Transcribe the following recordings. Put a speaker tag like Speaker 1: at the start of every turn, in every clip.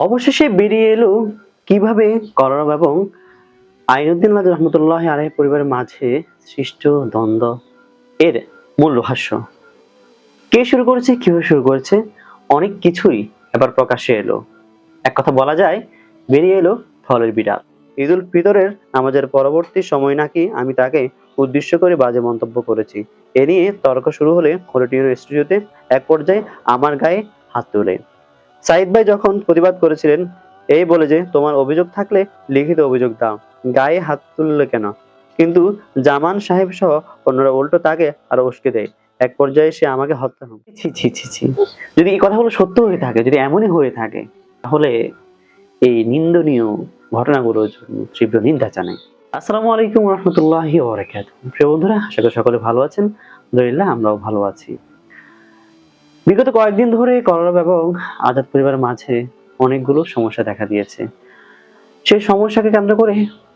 Speaker 1: অবশেষে বেরিয়ে এলো কীভাবে করব এবং আইনুদ্দিন আলাদ রহমতুল্লাহ আলহ পরিবারের মাঝে সৃষ্ট দ্বন্দ্ব। এর মূল রহস্য। কে শুরু করেছে, কীভাবে শুরু করেছে, অনেক কিছুই এবার প্রকাশ্যে এলো। এক কথা বলা যায়, বেরিয়ে এলো ফলের বিড়াল। ঈদ উল ফিতরের নামাজের পরবর্তী সময় নাকি আমি তাকে উদ্দেশ্য করে বাজে মন্তব্য করেছি। এ নিয়ে তর্ক শুরু হলে খোলটিউর স্টুডিওতে এক পর্যায়ে আমার গায়ে হাত তোলে। সাইদ ভাই যখন প্রতিবাদ করেছিলেন, এই বলে যে, তোমার অভিযোগ থাকলে লিখিত অভিযোগ দাও। গায়ে হাত তুললে কেন? কিন্তু জামান সাহেব সহ অন্যরা উল্টো তাকে আরও উস্কে দেয়। এক পর্যায়ে সে আমাকে হত্যা হবে যদি এই কথাগুলো সত্য হয়ে থাকে, যদি এমনই হয়ে থাকে, তাহলে এই নিন্দনীয় ঘটনাগুলোর জন্য তীব্র নিন্দা জানাই। আসসালামু আলাইকুম রহমতুল্লাহি প্রিয় বন্ধুরা, আশা করি সকলে ভালো আছেন। আলহামদুলিল্লাহ, আমরাও ভালো আছি। বিগত কয়েকদিন ধরে করোনা এবং আজাদ পরিবারের মাঝে অনেকগুলো সমস্যা দেখা দিয়েছে। সেই সমস্যাকে কেন্দ্র করে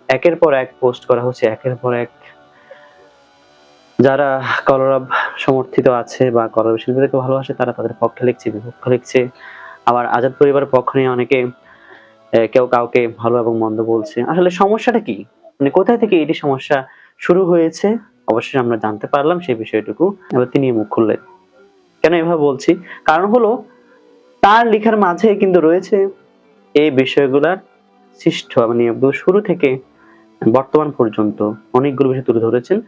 Speaker 1: একের পর এক পোস্ট করা হচ্ছে, একের পর এক যারা কলরব সমর্থিত আছে বা কলরব শিল্পীদেরকে ভালোবাসে, তারা তাদের পক্ষে লিখছে, বিপক্ষে লিখছে। আবার আজাদ পরিবারের পক্ষ নিয়ে অনেকে কেউ কাউকে ভালো এবং মন্দ বলছে। আসলে সমস্যাটা কি? মানে কোথায় থেকে এটি সমস্যা শুরু হয়েছে? অবশ্যই আমরা জানতে পারলাম সেই বিষয়টুকু। এবার তিনি মুখ খুললেন। কেন এভাবে বলছি? কারণ হলো, তার লেখার মাঝে কিন্তু রয়েছে এই বিষয়গুলার সৃষ্ট মানে শুরু থেকে বর্তমান পর্যন্ত অনেকগুলো বিষয় তুলে ধরেছেন।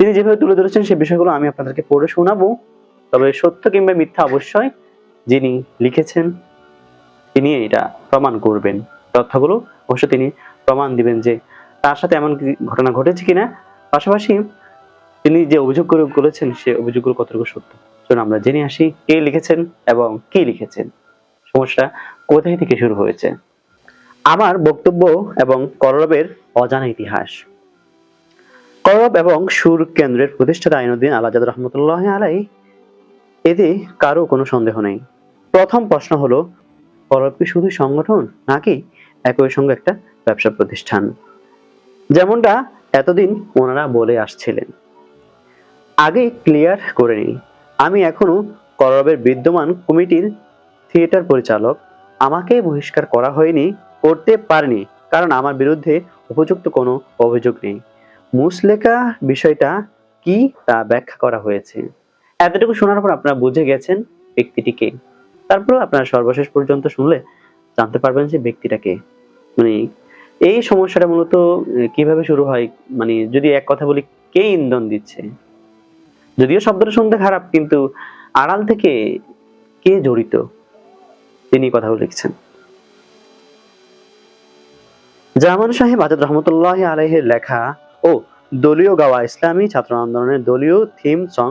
Speaker 1: তিনি যেভাবে তুলে ধরেছেন সেই বিষয়গুলো আমি আপনাদেরকে পড়ে শোনাবো। তবে সত্য কিংবা মিথ্যা অবশ্যই যিনি লিখেছেন, তিনি এটা প্রমাণ করবেন। তথ্যগুলো অবশ্য তিনি প্রমাণ দিবেন যে তার সাথে এমন ঘটনা ঘটেছে কিনা। পাশাপাশি তিনি যে অভিযোগ করেছেন, সে অভিযোগগুলো কতটুকু সত্য? চলুন আমরা জেনে আসি কে লিখেছেন এবং কি লিখেছেন। সমস্যা কোথায় থেকে শুরু হয়েছে? আমার বক্তব্য এবং কররবের অজানা ইতিহাস। করব এবং সুর কেন্দ্রের প্রতিষ্ঠাতা আইনুদ্দিন আলাজাদ রহমতুল্লাহ আলাই, এতে কারও কোনো সন্দেহ নেই। প্রথম প্রশ্ন হলো করব কি শুধু সংগঠন নাকি একই সঙ্গে একটা ব্যবসা প্রতিষ্ঠান? যেমনটা এতদিন ওনারা বলে আসছিলেন। আগে ক্লিয়ার করে নিই আমি এখনও করবের বিদ্যমান কমিটির থিয়েটার পরিচালক। আমাকে বহিষ্কার করা হয়নি, করতে পারেনি, কারণ আমার বিরুদ্ধে উপযুক্ত কোনো অভিযোগ নেই। মুসলেকা বিষয়টা কি তা ব্যাখ্যা করা হয়েছে। এতটুকু শোনার পর আপনারা বুঝে গেছেন ব্যক্তিটিকে তারপর আপনারা সর্বশেষ পর্যন্ত শুনলে জানতে পারবেন যে ব্যক্তিটাকে মানে এই সমস্যাটা মূলত কীভাবে শুরু হয়? মানে যদি এক কথা বলি, কে ইন্ধন দিচ্ছে? যদিও শব্দটা শুনতে খারাপ, কিন্তু আড়াল থেকে কে জড়িত? তিনি কথাগুলো লিখছেন। জামান সাহেব আজাদ রহমতুল্লাহ আলহের লেখা ও দলীয় গাওয়া ইসলামী ছাত্র আন্দোলনের দলীয় থিম সং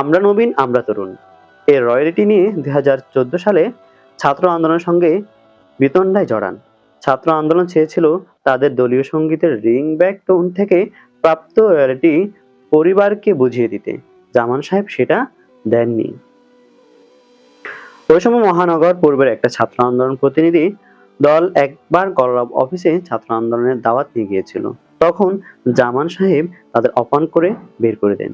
Speaker 1: আমরা নবীন, আমরা তরুণ। এর রয়্যালিটি নিয়ে দু হাজার চোদ্দ সালে ছাত্র আন্দোলনের সঙ্গে বিতণ্ডায় জড়ান। ছাত্র আন্দোলন চেয়েছিল তাদের দলীয় সঙ্গীতের রিং ব্যাক টোন থেকে প্রাপ্ত রয়্যালিটি পরিবারকে বুঝিয়ে দিতে। জামান সাহেব সেটা দেননি। ওই সময় মহানগর পূর্বের একটা ছাত্র আন্দোলন প্রতিনিধি দল একবার কলরব অফিসে ছাত্র আন্দোলনের দাওয়াত নিয়ে গিয়েছিল। তখন জামান সাহেব তাদের অপমান করে বের করে দেন।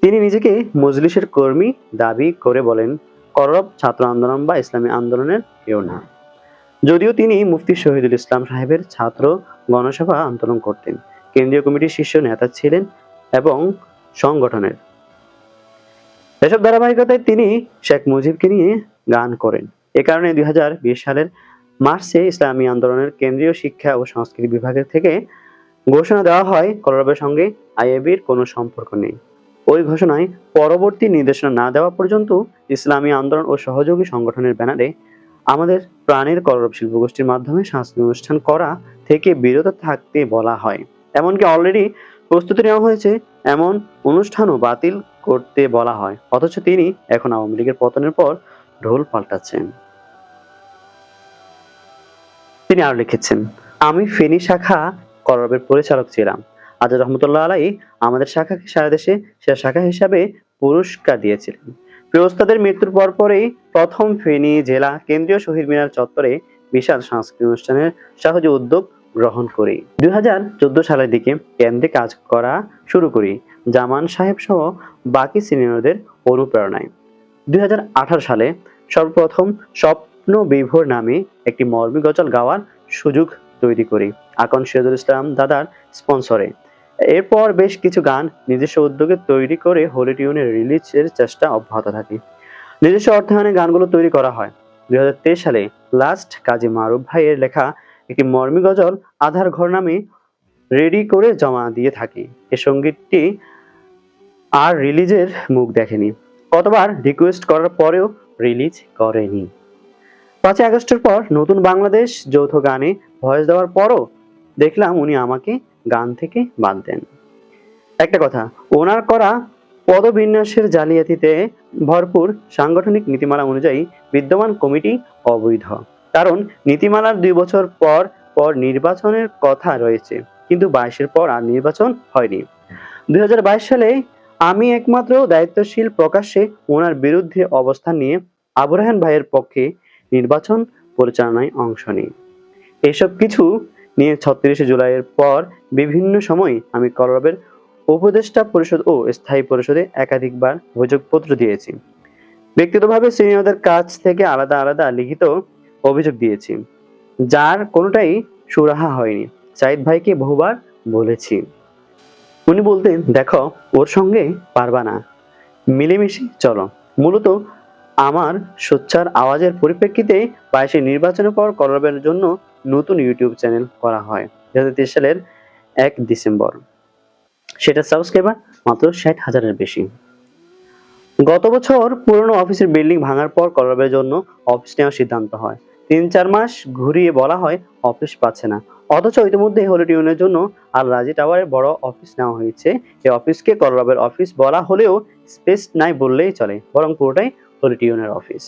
Speaker 1: তিনি নিজেকে মজলিসের কর্মী দাবি করে বলেন করব ছাত্র আন্দোলন বা ইসলামী আন্দোলনের কেউ না। যদিও তিনি মুফতি শহীদুল ইসলাম সাহেবের ছাত্র গণসভা আন্দোলন করতেন। কেন্দ্রীয় কমিটির শীর্ষ নেতা ছিলেন এবং সংগঠনের। এসব ধারাবাহিকতায় তিনি শেখ মুজিবকে নিয়ে গান করেন। এ কারণে দুই সালের মার্চে ইসলামী আন্দোলনের কেন্দ্রীয় শিক্ষা ও সংস্কৃতি বিভাগের থেকে ঘোষণা দেওয়া হয়, কলরবের সঙ্গে আইএবির কোনো সম্পর্ক নেই। ওই ঘোষণায় পরবর্তী নির্দেশনা না দেওয়া পর্যন্ত ইসলামী আন্দোলন ও সহযোগী সংগঠনের ব্যানারে আমাদের প্রাণের কলরব শিল্পগোষ্ঠীর মাধ্যমে সাংস্কৃতিক অনুষ্ঠান করা থেকে বিরত থাকতে বলা হয়। এমনকি অলরেডি প্রস্তুতি নেওয়া হয়েছে এমন অনুষ্ঠানও বাতিল করতে বলা হয়। অথচ তিনি এখন আওয়ামী লীগের পতনের পর ঢোল পাল্টাচ্ছেন। তিনি আরও লিখেছেন, আমি ফেনী শাখা করবের পরিচালক ছিলাম। আজ রহমতুল্লাহ আলাই আমাদের শাখাকে সারা দেশে সে শাখা হিসাবে পুরস্কার দিয়েছিলেন। প্রিয় ওস্তাদের মৃত্যুর পর পরেই প্রথম ফেনী জেলা কেন্দ্রীয় শহীদ মিনার চত্বরে বিশাল সাংস্কৃতিক অনুষ্ঠানের সহজে উদ্যোগ গ্রহণ করি। দুই হাজার চোদ্দ সালের দিকে কেন্দ্রে কাজ করা শুরু করি। জামান সাহেব সহ বাকি সিনিয়রদের অনুপ্রেরণায়। দুই সালে সর্বপ্রথম স্বপ্ন বিভোর নামে একটি মর্মী গজল গাওয়ার সুযোগ তৈরি করি। আকন সিরাজুল ইসলাম দাদার স্পন্সরে। এরপর বেশ কিছু গান নিজস্ব উদ্যোগে তৈরি করে হোলি টিউনের রিলিজের চেষ্টা অব্যাহত থাকে। নিজস্ব অর্থায়নে গানগুলো তৈরি করা হয়। দুই হাজার তেইশ সালে লাস্ট কাজী মারুফ ভাইয়ের লেখা একটি মর্মী গজল আধার ঘর নামে রেডি করে জমা দিয়ে থাকি। এ সঙ্গীতটি আর রিলিজের মুখ দেখেনি। কতবার রিকোয়েস্ট করার পরেও রিলিজ করেনি। পাঁচই আগস্টের পর নতুন বাংলাদেশ যৌথ গানে ভয়েস দেওয়ার পরও দেখলাম উনি আমাকে গান থেকে বাদ দেন। একটা কথা, ওনার করা পদবিন্যাসের জালিয়াতিতে ভরপুর সাংগঠনিক নীতিমালা অনুযায়ী বিদ্যমান কমিটি অবৈধ। কারণ নীতিমালার দুই বছর পর পর নির্বাচনের কথা রয়েছে। কিন্তু বাইশের পর আর নির্বাচন হয়নি। দুই হাজার বাইশ সালে আমি একমাত্র দায়িত্বশীল প্রকাশ্যে ওনার বিরুদ্ধে অবস্থান নিয়ে আবু রাহান ভাইয়ের পক্ষে নির্বাচন পরিচালনায় অংশ নিই। এসব কিছু নিয়ে ছত্রিশে জুলাইয়ের পর বিভিন্ন সময় আমি কলরবের উপদেষ্টা পরিষদ ও স্থায়ী পরিষদে একাধিকবার অভিযোগপত্র দিয়েছি। ব্যক্তিগতভাবে সিনিয়রদের কাছ থেকে আলাদা আলাদা লিখিত অভিযোগ দিয়েছি। যার কোনোটাই সুরাহা হয়নি। সাইদ ভাইকে বহুবার বলেছি। উনি বলতেন, দেখো, ওর সঙ্গে পারবা না। মিলেমিশে চলো। মূলত আমার সোচ্চার আওয়াজের পরিপ্রেক্ষিতে বাইশে নির্বাচনের পর কলরবের জন্য নতুন ইউটিউব চ্যানেল করা হয় দু হাজার তেইশ সালের এক ডিসেম্বর। সেটা সাবস্ক্রাইবার মাত্র ষাট হাজারের বেশি। গত বছর পুরনো অফিসের বিল্ডিং ভাঙার পর কলরবের জন্য অফিস নেওয়ার সিদ্ধান্ত হয়। তিন চার মাস ঘুরিয়ে বলা হয় অফিস পাচ্ছে না। অথচ ইতিমধ্যে হলিড ইউনের জন্য আর রাজি টাওয়ারের বড় অফিস নেওয়া হয়েছে। এই অফিসকে কলরবের অফিস বলা হলেও স্পেস নাই বললেই চলে, বরং পুরোটাই হলিড ইউনের অফিস।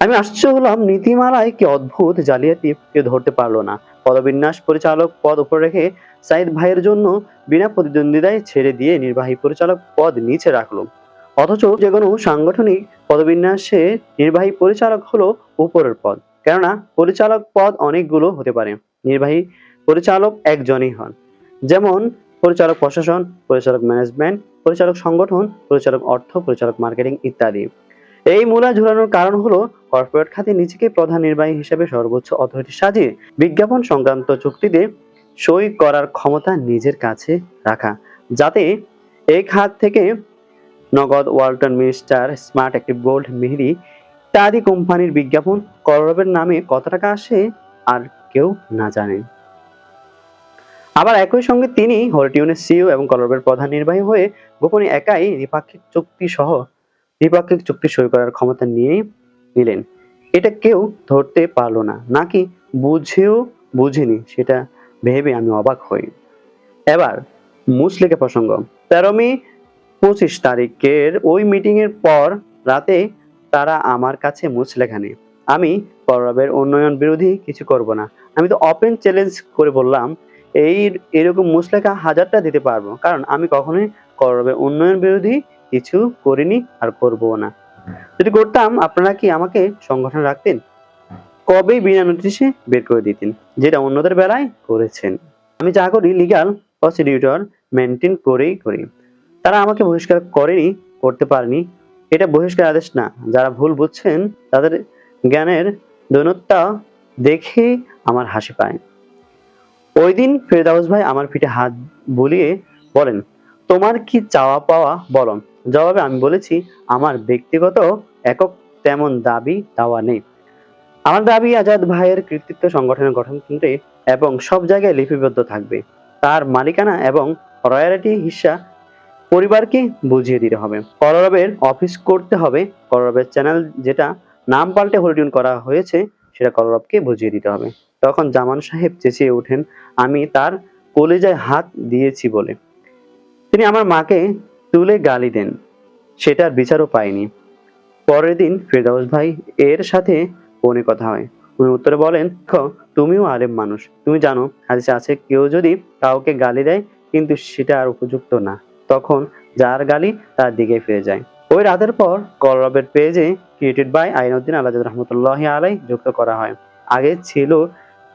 Speaker 1: আমি আশ্চর্য হলাম, নীতিমালায় কি অদ্ভুত জালিয়াতি কেউ ধরতে পারল না। পদবিন্যাস পরিচালক পদ উপরে রেখে সাইদ ভাইয়ের জন্য বিনা প্রতিদ্বন্দ্বিতায় ছেড়ে দিয়ে নির্বাহী পরিচালক পদ নিচে রাখল। অথচ যে কোনো সাংগঠনিক পদবিন্যাসে নির্বাহী পরিচালক হলো উপরের পদ। কেননা, পরিচালক পদ অনেকগুলো হতে পারে। নির্বাহী পরিচালক একজনই হন। যেমন, পরিচালক প্রশাসন, পরিচালক ম্যানেজমেন্ট, পরিচালক সংগঠন, পরিচালক অর্থ, পরিচালক মার্কেটিং ইত্যাদি। এই মূলা ঝুলানোর কারণ হলো, কর্পোরেট খাতে নিজেকে প্রধান নির্বাহী হিসেবে সর্বোচ্চ অথরিটি সাজিয়ে বিজ্ঞাপন সংক্রান্ত চুক্তিতে সই করার ক্ষমতা নিজের কাছে রাখা। যাতে এই খাত থেকে নগদ ওয়ালটন মিনিস্টার স্মার্ট একটি গোল্ড মেহেদি ইত্যাদি কোম্পানির বিজ্ঞাপন করবের নামে কত টাকা আসে আর কেউ না জানে। আবার একই সঙ্গে তিনি হলটিউনের সিইও এবং কলরবের প্রধান নির্বাহী হয়ে গোপনে একাই দ্বিপাক্ষিক চুক্তি সহ দ্বিপাক্ষিক চুক্তি সই করার ক্ষমতা নিয়ে নিলেন। এটা কেউ ধরতে পারল না, নাকি বুঝেও বুঝেনি সেটা ভেবে আমি অবাক হই। এবার মুসলিকে প্রসঙ্গ তেরো মে পঁচিশ তারিখের ওই মিটিং এর পর রাতে তারা আমার কাছে মুসলেখা নেই আমি করবের উন্নয়ন বিরোধী কিছু করব না। আমি তো ওপেন চ্যালেঞ্জ করে বললাম, এই এরকম মুসলেখা হাজারটা দিতে পারব। কারণ আমি কখনোই করবের উন্নয়ন বিরোধী কিছু করিনি আর করব না। যদি করতাম, আপনারা কি আমাকে সংগঠন রাখতেন? কবেই বিনা নোটিশে বের করে দিতেন, যেটা অন্যদের বেলায় করেছেন। আমি যা করি লিগাল প্রসিডিউটর মেনটেন করেই করি। তারা আমাকে বহিষ্কার করেনি, করতে পারেনি। এটা বহিষ্কার আদেশ না। যারা ভুল বুঝছেন, তাদের জ্ঞানের দৈনত্যা দেখে আমার হাসি পায়। ওই দিন ফেরদাউস ভাই আমার পিঠে হাত বুলিয়ে বলেন, তোমার কি চাওয়া পাওয়া বলো? জবাবে আমি বলেছি, আমার ব্যক্তিগত একক তেমন দাবি দাওয়া নেই। আমার দাবি আজাদ ভাইয়ের কৃতিত্ব সংগঠনের গঠন গঠনতন্ত্রে এবং সব জায়গায় লিপিবদ্ধ থাকবে। তার মালিকানা এবং রয়্যালিটি হিসা পরিবারকে বুঝিয়ে দিতে হবে। কলরবের অফিস করতে হবে। কলরবের চ্যানেল যেটা নাম পাল্টে হোল্ডিউন করা হয়েছে, সেটা কলরবকে বুঝিয়ে দিতে হবে। তখন জামান সাহেব চেঁচিয়ে ওঠেন, আমি তার কলেজায় হাত দিয়েছি বলে। তিনি আমার মাকে তুলে গালি দেন। সেটার বিচারও পাইনি। পরের দিন ফেরদাউস ভাই এর সাথে ফোনে কথা হয়। উনি উত্তরে বলেন তুমিও আলেম মানুষ। তুমি জানো, হাদিসে আছে, কেউ যদি কাউকে গালি দেয়, কিন্তু সেটা আর উপযুক্ত না। তখন যার গালি তার দিকে ফিরে যায়। ওই রাতের পর কলরবের পেজে ক্রিয়েটেড বাই আইনউদ্দিন আলাদ রহমতুল্লাহ আলাই যুক্ত করা হয়। আগে ছিল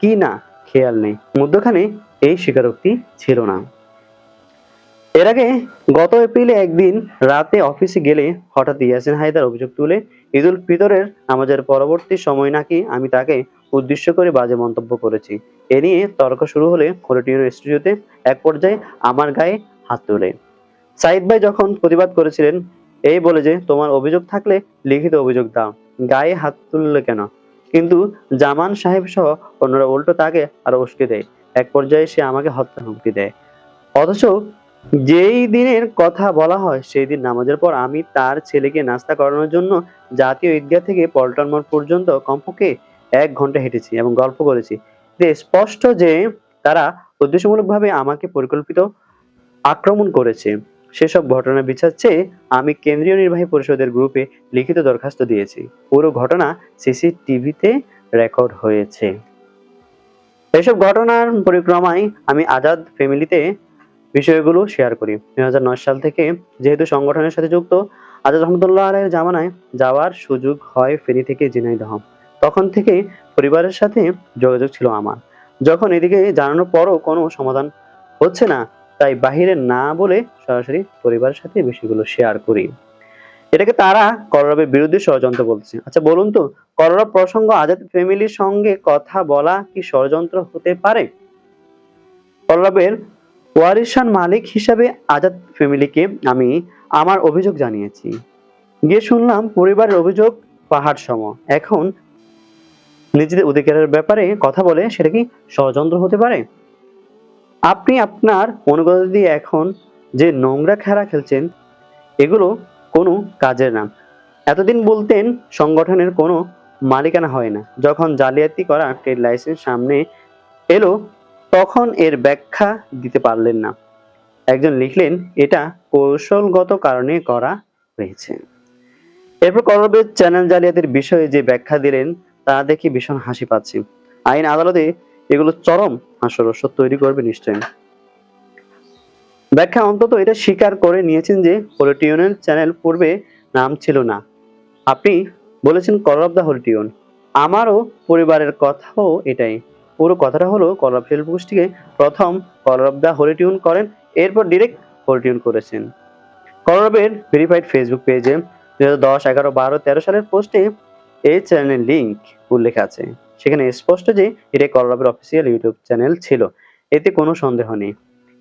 Speaker 1: কি না খেয়াল নেই, মধ্যখানে এই স্বীকারোক্তি ছিল না। এর আগে গত এপ্রিলে একদিন রাতে অফিসে গেলে হঠাৎ ইয়াসিন হায়দার অভিযোগ তুলে, ঈদুল ফিতরের আমাদের পরবর্তী সময় নাকি আমি তাকে উদ্দেশ্য করে বাজে মন্তব্য করেছি। এ নিয়ে তর্ক শুরু হলে হলিটিউর স্টুডিওতে এক পর্যায়ে আমার গায়ে হাত তোলে। সাইদ ভাই যখন প্রতিবাদ করেছিলেন, এই বলে যে, তোমার অভিযোগ থাকলে লিখিত অভিযোগ দাও। গায়ে হাত তুললে কেন? কিন্তু জামান সাহেব সহ অন্যরা উল্টো তাকে আরও উস্কে দেয়। এক পর্যায়ে সে আমাকে হত্যা হুমকি দেয়। অথচ যেই দিনের কথা বলা হয়, সেই দিন নামাজের পর আমি তার ছেলেকে নাস্তা করানোর জন্য জাতীয় ঈদগাহ থেকে পল্টন মোড় পর্যন্ত কমপক্ষে এক ঘণ্টা হেঁটেছি এবং গল্প করেছি। স্পষ্ট যে, তারা উদ্দেশ্যমূলকভাবে আমাকে পরিকল্পিত আক্রমণ করেছে। সেসব ঘটনা বিচার চেয়ে আমি কেন্দ্রীয় নির্বাহী পরিষদের গ্রুপে লিখিত দরখাস্ত দিয়েছি। পুরো ঘটনা সিসিটিভিতে রেকর্ড হয়েছে। এসব ঘটনার পরিক্রমায় আমি আজাদ ফ্যামিলিতে বিষয়গুলো শেয়ার করি। দু হাজার নয় সাল থেকে যেহেতু সংগঠনের সাথে যুক্ত, আজাদ রহমতুল্লাহ আলের জামানায় যাওয়ার সুযোগ হয় ফেনী থেকে ঝিনাইদহ। তখন থেকে পরিবারের সাথে যোগাযোগ ছিল আমার। যখন এদিকে জানানোর পরও কোনো সমাধান হচ্ছে না তাই বাহিরে না বলে সরাসরি পরিবারের সাথে বিষয়গুলো শেয়ার করি। এটাকে তারা কলরবের বিরুদ্ধে ষড়যন্ত্র বলছে আচ্ছা বলুন তো, কলরব প্রসঙ্গ আজাদ ফ্যামিলির সঙ্গে কথা বলা কি ষড়যন্ত্র হতে পারে? কলরবের ওয়ারিসান মালিক হিসাবে আজাদ ফ্যামিলিকে আমি আমার অভিযোগ জানিয়েছি। গিয়ে শুনলাম পরিবারের অভিযোগ পাহাড় সম এখন নিজেদের অধিকারের ব্যাপারে কথা বলে সেটা কি ষড়যন্ত্র হতে পারে? আপনি আপনার অনুগত দিয়ে এখন যে নোংরা খেলা খেলছেন, এগুলো কোনো কাজের না এতদিন বলতেন সংগঠনের কোনো মালিকানা হয় না। যখন জালিয়াতি করা ট্রেড লাইসেন্স সামনে এলো, তখন এর ব্যাখ্যা দিতে পারলেন না। একজন লিখলেন, এটা কৌশলগত কারণে করা হয়েছে। এরপর করবের চ্যানেল জালিয়াতির বিষয়ে যে ব্যাখ্যা দিলেন, তা দেখে ভীষণ হাসি পাচ্ছি। আইন আদালতে এগুলো চরম হাস্যরস তৈরি করবে নিশ্চয়ই। ব্যাখ্যা অন্তত এটা স্বীকার করে নিয়েছেন যে হলিটিউনের চ্যানেল পূর্বে নাম ছিল না। আপনি বলেছেন কলর অফ দ্য হলিটিউন আমারও পরিবারের কথাও এটাই। পুরো কথাটা হলো কলর অফ শিল্প গোষ্ঠীকে প্রথম কলর অফ দ্য হলিটিউন করেন, এরপর ডিরেক্ট হলিটিউন করেছেন। কলরবের ভেরিফাইড ফেসবুক পেজে দুই হাজার দশ, এগারো, বারো, তেরো সালের পোস্টে এই চ্যানেলের লিঙ্ক উল্লেখ আছে। সেখানে স্পষ্ট যে এটা কলরবের অফিসিয়াল ইউটিউব চ্যানেল ছিল। এতে কোনো সন্দেহ নেই।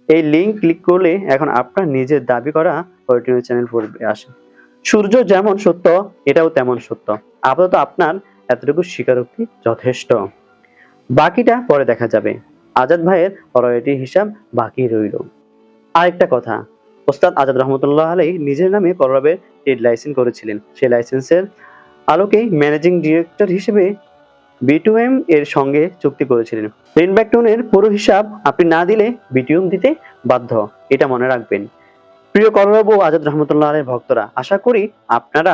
Speaker 1: এই লিঙ্ক ক্লিক করলে এখন আপনার নিজের দাবি করা হলিটিউন চ্যানেল পড়বে আসে। সূর্য যেমন সত্য, এটাও তেমন সত্য। আপাতত আপনার এতটুকু স্বীকারোক্তি যথেষ্ট। বাকিটা পরে দেখা যাবে। আজাদ ভাইয়ের রয়্যালটি হিসাব বাকি রইল। আরেকটা কথা, ওস্তাদ আজাদ রহমতুল্লাহ আলাই নিজের নামে করবের ট্রেড লাইসেন্স করেছিলেন। সেই লাইসেন্সের আলোকে ম্যানেজিং ডিরেক্টর হিসেবে বিটুএম এর সঙ্গে চুক্তি করেছিলেন। রিনব্যাকটনের পুরো হিসাব আপনি না দিলে বিটিউম দিতে বাধ্য, এটা মনে রাখবেন। প্রিয় করব আজাদ রহমতুল্লাহ আলের ভক্তরা, আশা করি আপনারা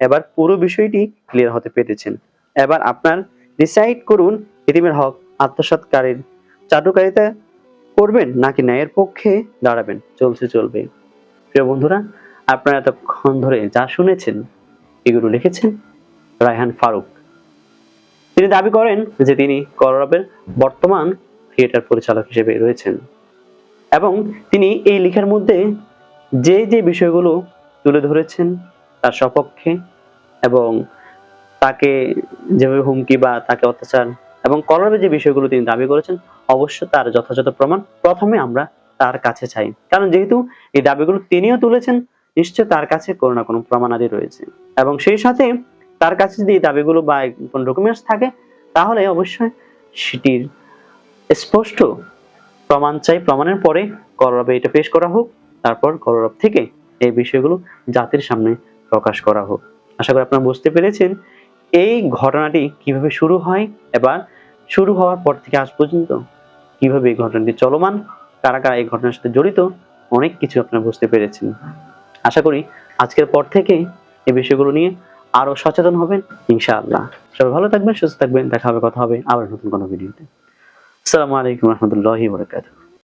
Speaker 1: এবার পুরো বিষয়টি ক্লিয়ার হতে পেরেছেন। এবার আপনার ডিসাইড করুন ইতিমের হক আত্মসাৎকারীর চাটুকারিতা করবেন নাকি ন্যায়ের পক্ষে দাঁড়াবেন, চলছে চলবে। প্রিয় বন্ধুরা, আপনারা এতক্ষণ ধরে যা শুনেছেন এগুলো লিখেছেন রায়হান ফারুক। তিনি দাবি করেন যে তিনি করবের বর্তমান থিয়েটার পরিচালক হিসেবে রয়েছেন এবং তিনি এই লেখার মধ্যে যে যে বিষয়গুলো তুলে ধরেছেন তার সপক্ষে এবং তাকে যেভাবে হুমকি বা তাকে অত্যাচার এবং কলরবে যে বিষয়গুলো তিনি দাবি করেছেন অবশ্য তার যথাযথ প্রমাণ প্রথমে আমরা তার কাছে চাই। কারণ যেহেতু এই দাবিগুলো তিনিও তুলেছেন নিশ্চয় তার কাছে কোনো না কোনো প্রমাণাদি রয়েছে। এবং সেই সাথে তার কাছে যদি দাবিগুলো বা কোন ডকুমেন্টস থাকে, তাহলে অবশ্যই সেটির স্পষ্ট প্রমাণ চাই। প্রমাণের পরে করবে এটা পেশ করা হোক, তারপর করব থেকে এই বিষয়গুলো জাতির সামনে প্রকাশ করা হোক। আশা করি আপনারা বুঝতে পেরেছেন এই ঘটনাটি কীভাবে শুরু হয় এবার শুরু হওয়ার পর থেকে আজ পর্যন্ত কীভাবে এই ঘটনাটি চলমান, কারা কারা এই ঘটনার সাথে জড়িত, অনেক কিছু আপনারা বুঝতে পেরেছেন। আশা করি আজকের পর থেকে এই বিষয়গুলো নিয়ে আরও সচেতন হবেন, ইনশাআল্লাহ। সবাই ভালো থাকবেন, সুস্থ থাকবেন, দেখা হবে, কথা হবে আবার নতুন কোনো ভিডিওতে। আসসালামু আলাইকুম রহমতুল্লাহি বরকাতুহ।